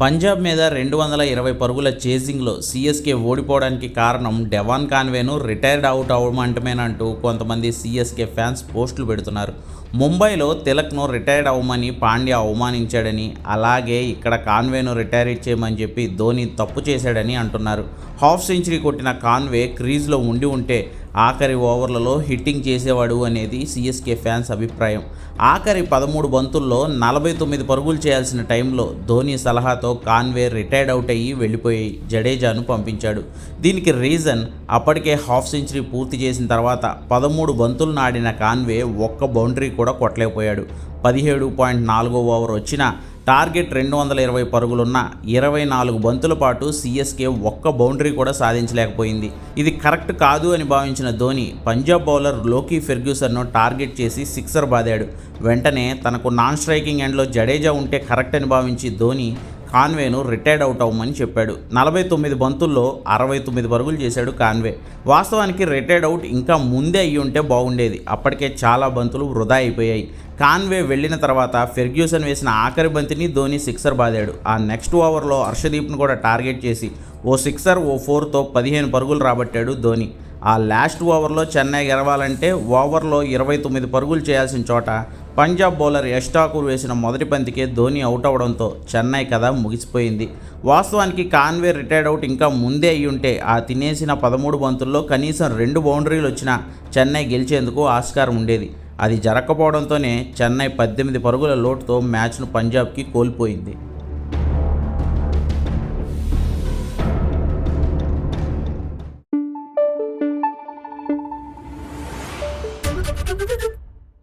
పంజాబ్ మీద రెండు వందల ఇరవై పరుగుల చేజింగ్లో సిఎస్కే ఓడిపోవడానికి కారణం డెవాన్ కాన్వేను రిటైర్డ్ అవుట్ అవ్వమంటమేనంటూ కొంతమంది సిఎస్కే ఫ్యాన్స్ పోస్టులు పెడుతున్నారు. ముంబైలో తిలక్ను రిటైర్డ్ అవ్వమని పాండ్యా అవమానించాడని అలాగే ఇక్కడ కాన్వేను రిటైర్ ఇచ్చేయమని చెప్పి ధోని తప్పు చేశాడని అంటున్నారు. హాఫ్ సెంచరీ కొట్టిన కాన్వే క్రీజ్లో ఉండి ఉంటే ఆఖరి ఓవర్లలో హిట్టింగ్ చేసేవాడు అనేది సిఎస్కే ఫ్యాన్స్ అభిప్రాయం. ఆఖరి పదమూడు బంతుల్లో నలభై తొమ్మిది పరుగులు చేయాల్సిన టైంలో ధోని సలహాతో కాన్వే రిటైర్డ్ అవుట్ అయ్యి వెళ్ళిపోయి జడేజాను పంపించాడు. దీనికి రీజన్ అప్పటికే హాఫ్ సెంచరీ పూర్తి చేసిన తర్వాత పదమూడు బంతులు నాడిన కాన్వే ఒక్క బౌండరీ కూడా కొట్టలేకపోయాడు. పదిహేడు పాయింట్ నాలుగో ఓవర్ వచ్చిన టార్గెట్ రెండు వందల ఇరవై పరుగులున్న ఇరవై నాలుగు బంతుల పాటు సిఎస్కే ఒక్క బౌండరీ కూడా సాధించలేకపోయింది. ఇది కరెక్ట్ కాదు అని భావించిన ధోని పంజాబ్ బౌలర్ లోకీ ఫెర్గ్యూసన్ను టార్గెట్ చేసి సిక్సర్ బాదాడు. వెంటనే తనకు నాన్ స్ట్రైకింగ్ ఎండ్లో జడేజా ఉంటే కరెక్ట్ అని భావించి ధోని కాన్వేను రిటైర్డ్ అవుట్ అవ్వమని చెప్పాడు. నలభై తొమ్మిది బంతుల్లో అరవై తొమ్మిది పరుగులు చేశాడు కాన్వే. వాస్తవానికి రిటైర్డ్ అవుట్ ఇంకా ముందే అయ్యి ఉంటే బాగుండేది. అప్పటికే చాలా బంతులు వృధా అయిపోయాయి. కాన్వే వెళ్ళిన తర్వాత ఫెర్గ్యూసన్ వేసిన ఆఖరి బంతిని ధోని సిక్సర్ బాదాడు. ఆ నెక్స్ట్ ఓవర్లో హర్షదీప్ను కూడా టార్గెట్ చేసి ఓ సిక్సర్ ఓ ఫోర్తో పదిహేను పరుగులు రాబట్టాడు ధోని. ఆ లాస్ట్ ఓవర్లో చెన్నై గెలవాలంటే ఓవర్లో ఇరవై తొమ్మిది పరుగులు చేయాల్సిన చోట పంజాబ్ బౌలర్ యష్టాకూర్ వేసిన మొదటి పంతికే ధోని అవుట్ అవడంతో చెన్నై కథ ముగిసిపోయింది. వాస్తవానికి కాన్వే రిటైర్డ్ అవుట్ ఇంకా ముందే అయ్యుంటే ఆ తినేసిన పదమూడు బంతుల్లో కనీసం రెండు బౌండరీలు వచ్చినా చెన్నై గెలిచేందుకు ఆస్కారం ఉండేది. అది జరగకపోవడంతోనే చెన్నై పద్దెనిమిది పరుగుల లోటుతో మ్యాచ్ను పంజాబ్కి కోల్పోయింది.